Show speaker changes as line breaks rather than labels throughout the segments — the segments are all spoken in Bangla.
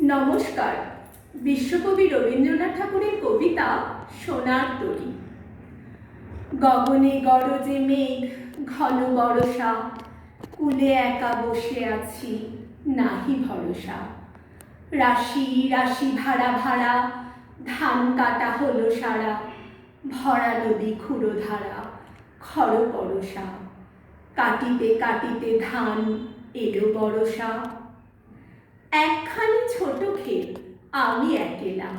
নমস্কার। বিশ্বকবি রবীন্দ্রনাথ ঠাকুরের কবিতা সোনার তরী। গগনে গরজে মেঘ, ঘন বরষা, কুলে একা বসে আছি, নাহি ভরসা। রাশি রাশি ভাড়া ভাড়া, ধান কাটা হলো সারা, ভরা নদী খুঁড়ো ধারা খর পরশা কাটিতে কাটিতে ধান এলো বরষা একখানি ছোট আমি একেলা।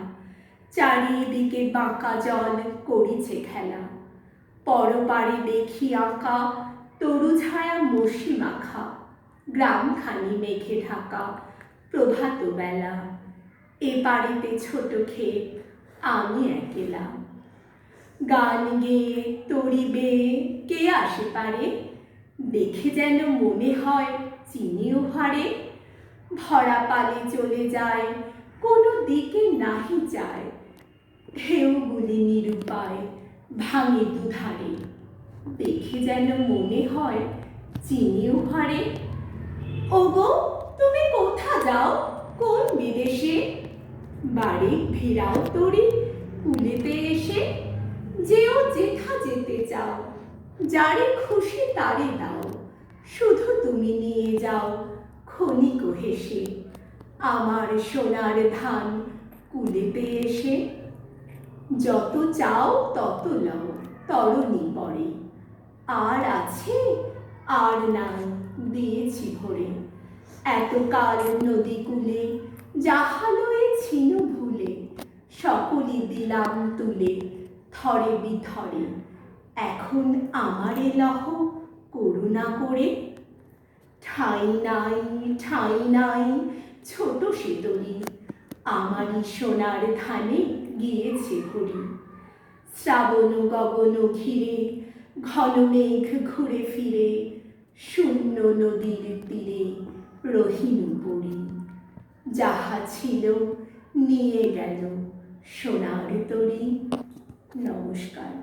চারিদিকে বাঁকা জল করিছে খেলা। পরপারে দেখি আঁকা, তরু ছায়া মসি মাখা। গ্রামখানি মেঘে ঢাকা, প্রভাত বেলা। এ বাড়িতে ছোট ক্ষেত, আমি একেলা। গান গেয়ে তরি বেয়ে কে আসে পারে? দেখে যেন মনে হয় চিনিও ভারে ভরা পালে চলে যায়, কোনো দিকে নাহি যায়। ঢেউগুলি নিরুপায় ভাঙে দুধারে। দেখে যেন মনে হয় চিনিও হারে। ওগো, তুমি কোথা যাও? কোন বিদেশে? বাড়ি ফেরাও তরি কুলেতে এসে। যেও যেথা যেতে চাও, যারে খুশি তারে দাও। শুধু তুমি নিয়ে যাও ক্ষণিক হেসে, আমার সোনার ধান কুলেতে এসে যত চাও, তত লও, তরণী পরে। আর আছে, আর নাই, দিয়েছি ভরে। এতকাল নদী কূলে যাহালয়ে ছিন ভুলে, সকলই দিলাম তুলে, থরে বিথরে। এখন আমারে লহ, করুণা করে। ঠাই নাই ঠাই নাই, ছোট শীতলি আমারই সোনার ধানে গিয়েছে ঘুরি শ্রাবণ গগন ঘিরে, ঘন মেঘ ঘুরে ফিরে, শূন্য নদীর তীরে রহিম পড়ি যাহা ছিল নিয়ে গেল সোনার তরি। নমস্কার।